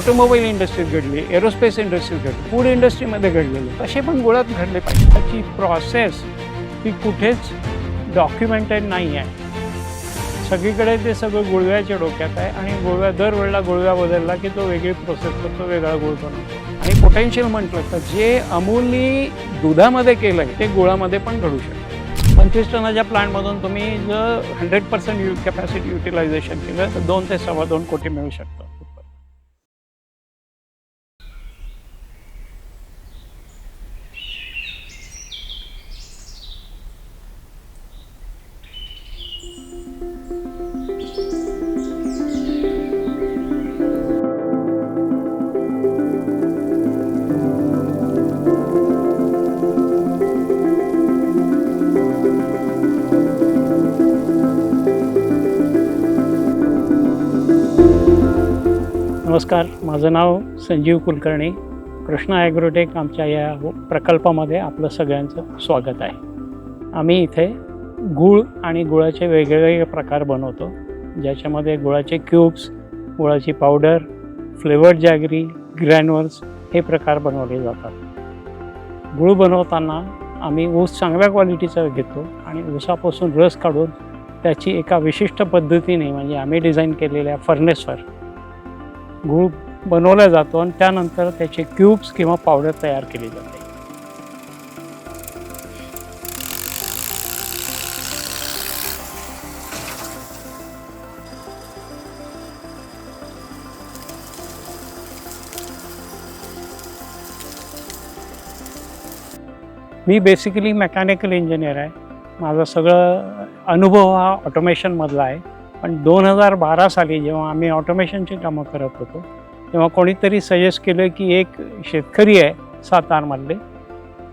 Automobile इंडस्ट्रीत घडली aerospace इंडस्ट्रीत घडली फूड इंडस्ट्रीमध्ये घडलेले. तसे पण गोळ्यात घडले पाहिजे. त्याची प्रोसेस ही कुठेच डॉक्युमेंटेड नाही आहे. सगळीकडे ते सगळं गुळव्याच्या डोक्यात आहे आणि गुळव्या दरवेळेला गुळव्या बदलला की तो वेगळी प्रोसेस करतो वेगळा गुळ बनवतो. आणि पोटेन्शियल म्हटलं तर जे अमूलनी दुधामध्ये केलं आहे ते गुळामध्ये पण घडू शकतं. पंचवीस टनाच्या प्लांटमधून तुम्ही जर hundred percent you capacity utilization केलं तर दोन ते सव्वा दोन कोटी मिळू शकतं. नमस्कार. माझं नाव संजीव कुलकर्णी. कृष्णा ॲग्रोटेक आमच्या या प्रकल्पामध्ये आपलं सगळ्यांचं स्वागत आहे. आम्ही इथे गूळ आणि गुळाचे वेगवेगळे प्रकार बनवतो. ज्याच्यामध्ये गुळाचे क्यूब्स गुळाची पावडर फ्लेवर्ड जॅगरी ग्रॅन्युअल्स हे प्रकार बनवले जातात. गूळ बनवताना आम्ही ऊस चांगल्या क्वालिटीचा घेतो आणि ऊसापासून रस काढून त्याची एका विशिष्ट पद्धतीने म्हणजे आम्ही डिझाईन केलेल्या फर्नेसवर गूळ बनवला जातो आणि त्यानंतर त्याचे क्यूब्स किंवा पावडर तयार केली जाते. मी बेसिकली मेकॅनिकल इंजिनियर आहे. माझा सगळं अनुभव हा ऑटोमेशनमधला आहे. पण दोन हजार बारा साली जेव्हा आम्ही ऑटोमेशनची कामं करत होतो तेव्हा कोणीतरी सजेस्ट केलं की एक शेतकरी आहे सातारमधले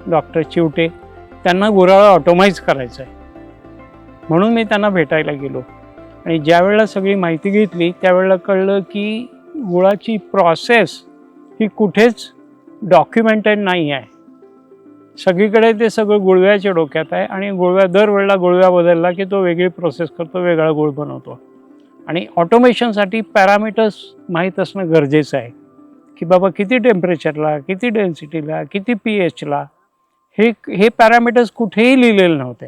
डॉक्टर चिवटे त्यांना गुराळा ऑटोमाइज करायचं आहे. म्हणून मी त्यांना भेटायला गेलो. आणि ज्यावेळेला सगळी माहिती घेतली त्यावेळेला कळलं की गुळाची प्रोसेस ही कुठेच डॉक्युमेंटेड नाही आहे. सगळीकडे ते सगळं गुळव्याच्या डोक्यात आहे आणि गुळव्या दरवेळेला गुळव्या बदलला की तो वेगळी प्रोसेस करतो वेगळा गुळ बनवतो. आणि ऑटोमेशनसाठी पॅरामीटर्स माहीत असणं गरजेचं आहे. की बाबा किती टेम्परेचरला किती डेन्सिटीला किती पी एचला हे हे पॅरामीटर्स कुठेही लिहिलेले नव्हते.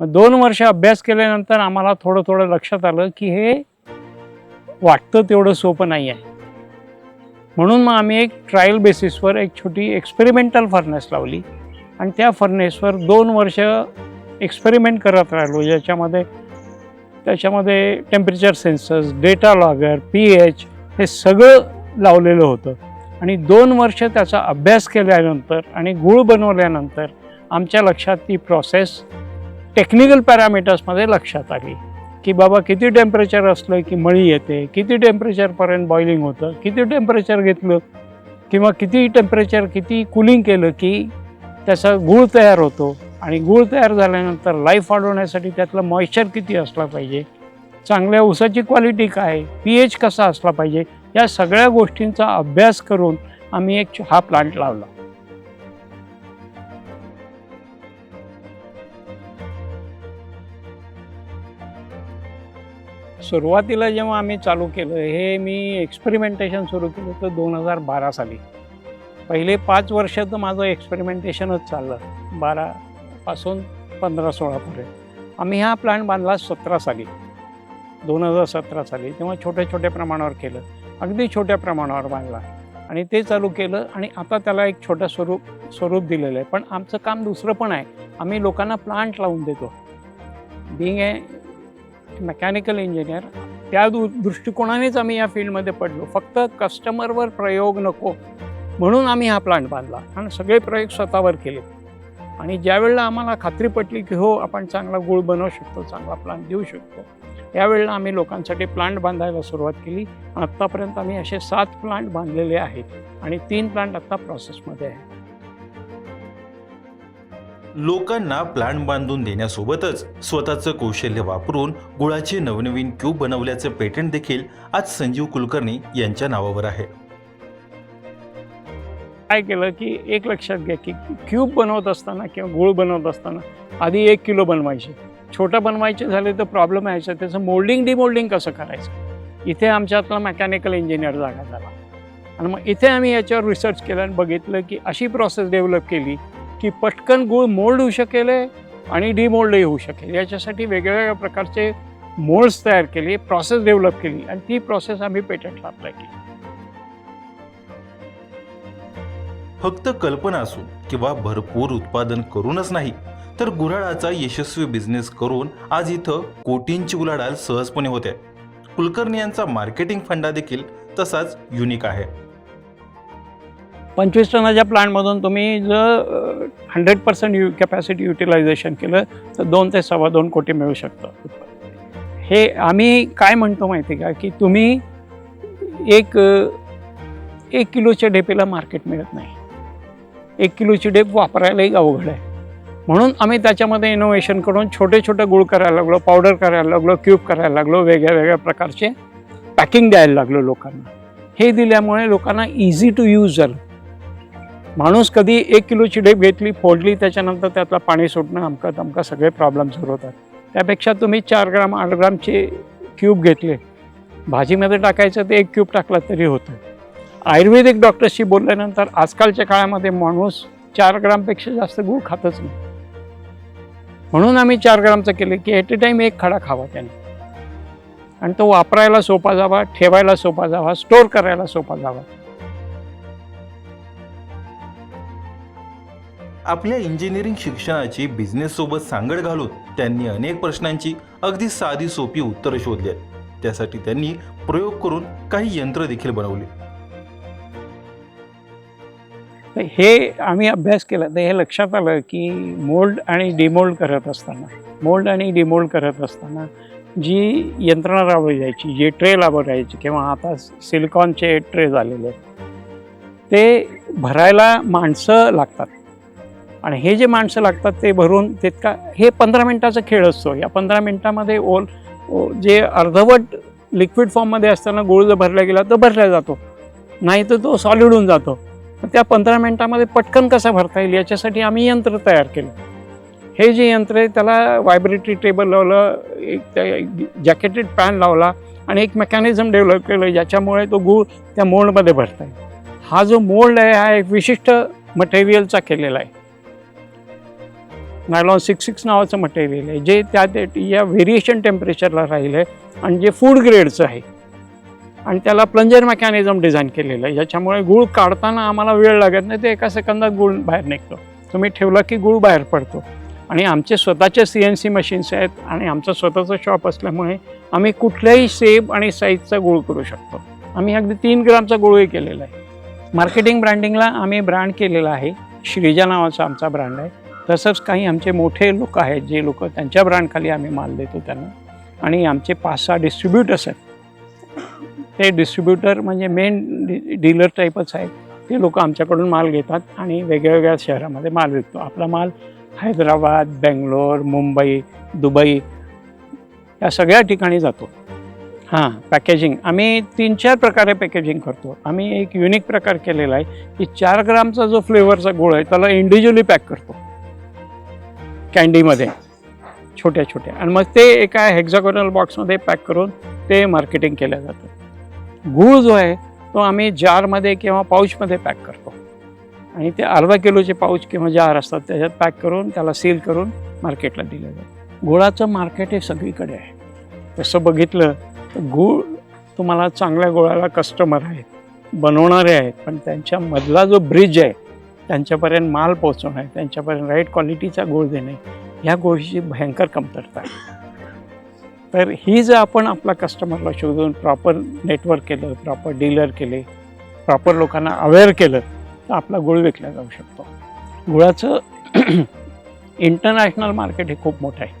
मग दोन वर्ष अभ्यास केल्यानंतर आम्हाला थोडं थोडं लक्षात आलं की हे वाटतं तेवढं सोपं नाही आहे म्हणून मग आम्ही एक ट्रायल बेसिसवर एक छोटी एक्सपेरिमेंटल फर्नेस लावली. आणि त्या फर्नेसवर दोन वर्ष एक्सपेरिमेंट करत राहिलो. ज्याच्यामध्ये त्याच्यामध्ये temperature sensors data logger P H हे सगळं लावलेलं होतं. आणि दोन वर्ष त्याचा अभ्यास केल्यानंतर आणि गुळ बनवल्यानंतर आमच्या लक्षात ती प्रोसेस टेक्निकल पॅरामीटर्समध्ये लक्षात आली. की बाबा किती टेम्परेचर असलं की मळी येते किती टेम्परेचरपर्यंत बॉइलिंग होतं किती टेम्परेचर घेतलं किंवा किती टेम्परेचर किती कुलिंग केलं की त्याचा गूळ तयार होतो आणि गूळ तयार झाल्यानंतर लाईफ वाढवण्यासाठी त्यातलं मॉइश्चर किती असला पाहिजे चांगल्या ऊसाची क्वालिटी काय पी एच कसा असला पाहिजे या सगळ्या गोष्टींचा अभ्यास करून आम्ही एक हा प्लांट लावला. सुरुवातीला जेव्हा आम्ही चालू केलं हे मी एक्सपेरिमेंटेशन सुरू केलं होतं दोन हजार बारा साली. पहिले पाच वर्ष तर माझं एक्सपेरिमेंटेशनच चाललं बारापासून पंधरा सोळापर्यंत आम्ही हा प्लांट बांधला सतरा साली दोन हजार सतरा साली. तेव्हा छोट्या छोट्या प्रमाणावर केलं अगदी छोट्या प्रमाणावर बांधला. आणि ते चालू केलं आणि आता त्याला एक छोटं स्वरूप स्वरूप दिलेलं आहे. पण आमचं काम दुसरं पण आहे. आम्ही लोकांना प्लांट लावून देतो. बिंग ए मेकॅनिकल इंजिनियर त्या दु दृष्टिकोनानेच आम्ही या फील्डमध्ये पडलो. फक्त कस्टमरवर प्रयोग नको म्हणून आम्ही हा प्लांट बांधला. आणि सगळे प्रयोग स्वतःवर केले. आणि ज्यावेळेला आम्हाला खात्री पटली की हो आपण चांगला गुळ बनवू शकतो चांगला प्लांट देऊ शकतो त्यावेळेला आम्ही लोकांसाठी प्लांट बांधायला सुरुवात केली. आत्तापर्यंत आम्ही असे सात प्लांट बांधलेले आहेत. आणि तीन प्लांट आत्ता प्रोसेसमध्ये आहे लोकांना प्लांट बांधून देण्यासोबतच स्वतःचं कौशल्य वापरून गुळाचे नवनवीन क्यूब बनवल्याचं पेटंट देखील आज संजीव कुलकर्णी यांच्या नावावर आहे. काय केलं की एक लक्षात घ्या की क्यूब बनवत असताना किंवा गुळ बनवत असताना आधी एक किलो बनवायचे. छोटं बनवायचे झाले तर प्रॉब्लेम यायचा त्याचं मोल्डिंग डिमोल्डिंग कसं करायचं? इथे आमच्यातला मेकॅनिकल इंजिनियर जागा झाला. आणि मग इथे आम्ही याच्यावर रिसर्च केला आणि बघितलं की अशी प्रोसेस डेव्हलप केली की पटकन गूळ मोल्ड होऊ शकेल आणि डिमोल्डही होऊ शकेल. याच्यासाठी वेगवेगळ्या प्रकारचे मोल्ड्स तयार केले प्रोसेस डेव्हलप केली आणि ती प्रोसेस आम्ही पेटंटला अप्लाय केली. फक्त कल्पना असून किंवा भरपूर उत्पादन करूनच नाही तर गुराळाचा यशस्वी बिझनेस करून आज इथं कोटींची उलाढाल सहजपणे होते. कुलकर्णी यांचा मार्केटिंग फंडा देखील तसाच युनिक आहे. पंचवीस टनाच्या प्लांटमधून तुम्ही जर hundred percent you capacity utilization केलं तर दोन ते सव्वा दोन कोटी मिळू शकतं हे आम्ही काय म्हणतो माहिती आहे का? की तुम्ही एक एक किलोच्या डेपेला मार्केट मिळत नाही. एक किलोची डेप वापरायलाही अवघड आहे. म्हणून आम्ही त्याच्यामध्ये इनोव्हेशन करून छोटे छोटे गुळ करायला लागलो पावडर करायला लागलो क्यूब करायला लागलो वेगळ्या वेगळ्या प्रकारचे पॅकिंग द्यायला लागलो लोकांना. हे दिल्यामुळे लोकांना इझी टू यूज झालं. माणूस कधी एक किलोची डेप घेतली फोडली त्याच्यानंतर त्यातलं पाणी सुटणं अमका तमका सगळे प्रॉब्लेम सुरू होतात. त्यापेक्षा तुम्ही चार ग्राम आठ ग्रामचे क्यूब घेतले. भाजीमध्ये टाकायचं ते एक क्यूब टाकला तरी होतं. आयुर्वेदिक डॉक्टरशी बोलल्यानंतर आजकालच्या काळामध्ये माणूस चार ग्रामपेक्षा जास्त गूळ खातच नाही. म्हणून आम्ही चार ग्रामचं केलं की ॲट ए टाईम एक खडा खावा त्याने. आणि तो वापरायला सोपा जावा ठेवायला सोपा जावा स्टोअर करायला सोपा जावा. आपल्या इंजिनिअरिंग शिक्षणाची बिझनेससोबत सांगड घालून त्यांनी अनेक प्रश्नांची अगदी साधी सोपी उत्तरं शोधली आहेत. त्यासाठी त्यांनी प्रयोग करून काही यंत्र देखील बनवली. तर हे आम्ही अभ्यास केला तर हे लक्षात आलं की मोल्ड आणि डिमोल्ड करत असताना मोल्ड आणि डिमोल्ड करत असताना जी यंत्रणा राबवली जायची जे ट्रे राबवायची किंवा आता सिलिकॉनचे ट्रे झालेले आहेत ते भरायला माणसं लागतात. आणि हे जे माणसं लागतात ते भरून तितका हे पंधरा मिनटाचा खेळ असतो. या पंधरा मिनटामध्ये ओल जे अर्धवट लिक्विड फॉर्ममध्ये असताना गुळ जर भरला गेला तर भरला जातो. नाही तर तो सॉलिड होऊन जातो. त्या पंधरा मिनटामध्ये पटकन कसा भरता येईल याच्यासाठी आम्ही यंत्र तयार केलं. हे जे यंत्र आहे त्याला व्हायब्रेटरी टेबल लावलं एक जॅकेटेड पॅन लावला आणि एक मेकॅनिझम डेव्हलप केलं ज्याच्यामुळे तो गूळ त्या मोल्डमध्ये भरता येईल. हा जो मोल्ड आहे हा एक विशिष्ट मटेरियलचा केलेला आहे. नायलॉन सिक्स सिक्स नावाचं मटेरियल आहे. जे त्या या व्हेरिएशन टेम्परेचरला राहिलं आहे आणि जे फूड ग्रेडचं आहे. आणि त्याला प्लंजर मेकॅनिझम डिझाईन केलेलं आहे. ज्याच्यामुळे गूळ काढताना आम्हाला वेळ लागत नाही. ते एका सेकंदात गूळ बाहेर निघतो. तुम्ही ठेवला की गूळ बाहेर पडतो. आणि आमचे स्वतःचे सी एन सी मशीन्स आहेत आणि आमचं स्वतःचं शॉप असल्यामुळे आम्ही कुठल्याही सेब आणि साईजचा गूळ करू शकतो. आम्ही अगदी तीन ग्रामचा गुळही केलेला आहे. मार्केटिंग ब्रँडिंगला आम्ही ब्रँड केलेला आहे. श्रीजा नावाचा आमचा ब्रँड आहे. तसंच काही आमचे मोठे लोक आहेत जे लोक त्यांच्या ब्रँडखाली आम्ही माल देतो त्यांना. आणि आमचे पाच सहा डिस्ट्रीब्युटर्स आहेत. ते डिस्ट्रीब्युटर म्हणजे मेन डीलर टाईपच आहेत. ते लोक आमच्याकडून माल घेतात आणि वेगवेगळ्या शहरामध्ये माल विकतो. आपला माल हैदराबाद बेंगलोर मुंबई दुबई या सगळ्या ठिकाणी जातो. हां पॅकेजिंग आम्ही तीन चार प्रकारे पॅकेजिंग करतो. आम्ही एक युनिक प्रकार केलेला आहे की चार ग्रामचा जो फ्लेवरचा गोळ आहे त्याला इंडिव्हिज्युअली पॅक करतो. कॅन्डीमध्ये छोट्या छोट्या. आणि मग ते एका हेक्झागोनल बॉक्समध्ये पॅक करून ते मार्केटिंग केलं जातं. गूळ जो आहे तो आम्ही जारमध्ये किंवा पाऊचमध्ये पॅक करतो. आणि ते अर्धा किलोचे पाऊच किंवा जार असतात त्याच्यात पॅक करून त्याला सील करून मार्केटला दिलं जातं. गुळाचं मार्केट हे सगळीकडे आहे. तसं बघितलं तर गूळ तुम्हाला चांगल्या गुळाला कस्टमर आहेत बनवणारे आहेत पण त्यांच्यामधला जो ब्रिज आहे त्यांच्यापर्यंत माल पोहोचवणं त्यांच्यापर्यंत राईट क्वालिटीचा गूळ देणे ह्या गोष्टीची भयंकर कमतरता आहे. तर ही जर आपण आपला कस्टमरला शोधून प्रॉपर नेटवर्क केलं प्रॉपर डीलर केले प्रॉपर लोकांना अवेअर केलं तर आपला गुळ विकला जाऊ शकतो. गुळाचं इंटरनॅशनल मार्केट हे खूप मोठं आहे.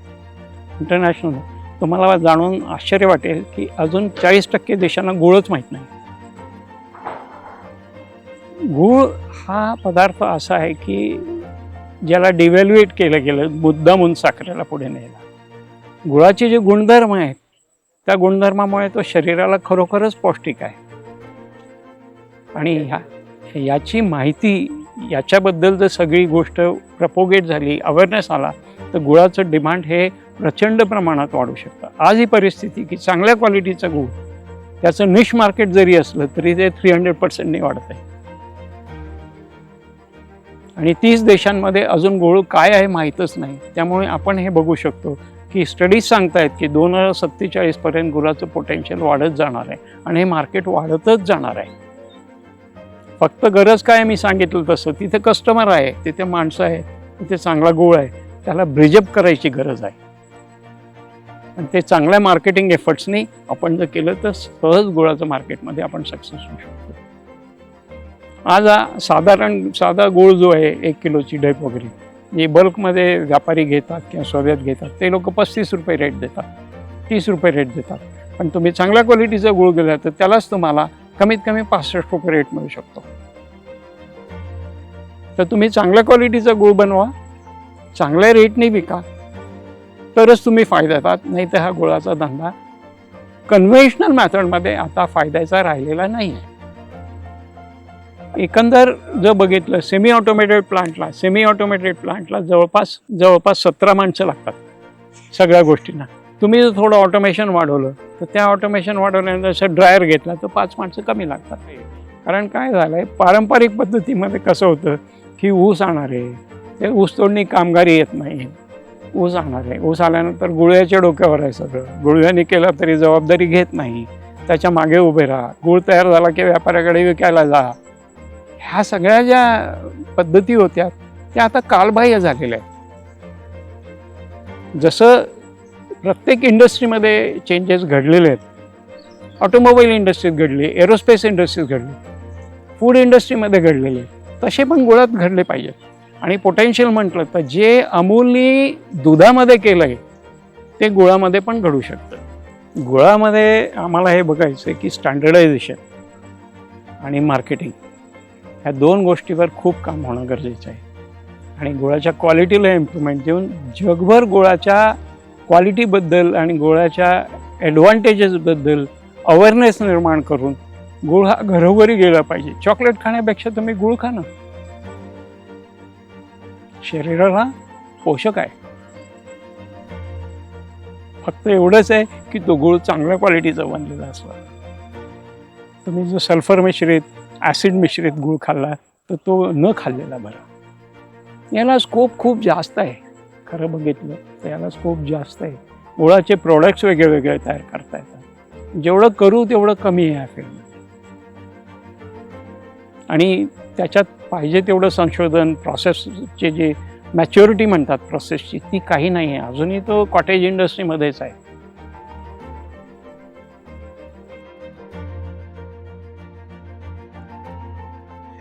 इंटरनॅशनल तुम्हाला जाणून आश्चर्य वाटेल की अजून चाळीस टक्के देशांना गुळच माहीत नाही. गूळ हा पदार्थ असा आहे की ज्याला डिव्हॅल्युएट केलं गेलं मुद्दामून साखरेला पुढे नेला. गुळाचे जे गुणधर्म आहेत त्या गुणधर्मामुळे तो शरीराला खरोखरच पौष्टिक आहे. आणि ह्या याची माहिती याच्याबद्दल जर सगळी गोष्ट प्रपोगेट झाली अवेअरनेस आला तर गुळाचं डिमांड हे प्रचंड प्रमाणात वाढू शकतं. आज ही परिस्थिती की चांगल्या क्वालिटीचं गुळ त्याचं निश मार्केट जरी असलं तरी ते थ्री हंड्रेड पर्सेंटनी वाढत आहे आणि तीस देशांमध्ये अजून गोळू काय आहे माहीतच नाही. त्यामुळे आपण हे बघू शकतो की स्टडीज सांगतायत की दोन हजार सत्तेचाळीसपर्यंत गुळाचं पोटेन्शियल वाढत जाणार आहे आणि हे मार्केट वाढतच जाणार आहे. फक्त गरज काय मी सांगितलं तसं तिथे कस्टमर आहे तिथे माणसं आहे तिथे चांगला गोळ आहे त्याला ब्रिजअप करायची गरज आहे. आणि ते चांगल्या मार्केटिंग एफर्ट्सनी आपण जर केलं तर सहज गुळाचं मार्केटमध्ये आपण सक्सेस होऊ शकतो. आज हा साधारण साधा गोळ जो आहे एक किलोची ढेप वगैरे जे बल्कमध्ये व्यापारी घेतात किंवा सोब्यात घेतात. ते लोक पस्तीस रुपये रेट देतात तीस रुपये रेट देतात. पण तुम्ही चांगल्या क्वालिटीचा गुळ गेला तर त्यालाच तुम्हाला कमीत कमी पासष्ट रुपये रेट मिळू शकतो. तर तुम्ही चांगल्या क्वालिटीचा गुळ बनवा चांगल्या रेटने विका तरच तुम्ही फायद्यात नाही तर हा गुळाचा धंदा कन्व्हेन्शनल मॅथडमध्ये आता फायद्याचा राहिलेला नाही आहे एकंदर जर बघितलं सेमी ऑटोमेटेड प्लांटला सेमी ऑटोमेटेड प्लांटला जवळपास जवळपास सतरा माणसं लागतात सगळ्या गोष्टींना. तुम्ही जर थोडं ऑटोमेशन वाढवलं तर त्या ऑटोमेशन वाढवल्यानंतर जसं ड्रायर घेतला तर पाच माणसं कमी लागतात. कारण काय झालं आहे पारंपरिक पद्धतीमध्ये कसं होतं की ऊस आणणारे ते ऊस तोडणी कामगारी येत नाही. ऊस आणणारे ऊस आल्यानंतर गुळ्याच्या डोक्यावर आहे सगळं. गुळव्याने केलं तरी जबाबदारी घेत नाही. त्याच्यामागे उभे राहा. गुळ तयार झाला की व्यापाऱ्याकडे विकायला जा. ह्या सगळ्या ज्या पद्धती होत्या त्या आता कालबाह्य झालेल्या आहेत. जसं प्रत्येक इंडस्ट्रीमध्ये चेंजेस घडलेले आहेत. ऑटोमोबाईल इंडस्ट्रीत घडली एरोस्पेस इंडस्ट्रीत घडली फूड इंडस्ट्रीमध्ये घडलेले तसे पण गुळात घडले पाहिजेत. आणि पोटेन्शियल म्हटलं तर जे अमूलनी दुधामध्ये केलं आहे ते गुळामध्ये पण घडू शकतं. गुळामध्ये आम्हाला हे बघायचं आहे की स्टँडर्डायझेशन आणि मार्केटिंग ह्या दोन गोष्टीवर खूप काम होणं गरजेचं आहे. आणि गुळाच्या क्वालिटीला इम्प्रूव्हमेंट देऊन जगभर गुळाच्या क्वालिटीबद्दल आणि गुळाच्या ॲडव्हान्टेजेसबद्दल अवेअरनेस निर्माण करून गुळ हा घरोघरी गेला पाहिजे. चॉकलेट खाण्यापेक्षा तुम्ही गुळ खा ना. शरीराला पोषक आहे. फक्त एवढंच आहे की तो गुळ चांगल्या क्वालिटीचा बनलेला असला. तुम्ही जो सल्फर मिश्रित ॲसिड मिश्रित गुळ खाल्ला तर तो न खाल्लेला बरा. याला स्कोप खूप जास्त आहे. खरं बघितलं तर याला स्कोप जास्त आहे. गुळाचे प्रोडक्ट्स वेगळे वेगळे तयार करता येतात. जेवढं करू तेवढं कमी आहे या फील्डमध्ये आणि त्याच्यात पाहिजे तेवढं संशोधन प्रोसेसचे जे मॅच्युरिटी म्हणतात प्रोसेसची ती काही नाही आहे. अजूनही तो कॉटेज इंडस्ट्रीमध्येच आहे.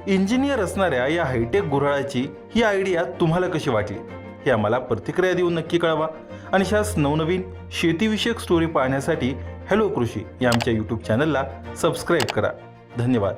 इंजिनियर असणाऱ्या या हायटेक गुऱ्हाळाची ही आयडिया तुम्हाला कशी वाटली? हे आम्हाला प्रतिक्रिया देऊन नक्की कळवा. आणि अशाच नवनवीन शेतीविषयक स्टोरी पाहण्यासाठी हॅलो कृषी या आमच्या यूट्यूब चॅनलला सबस्क्राईब करा. धन्यवाद.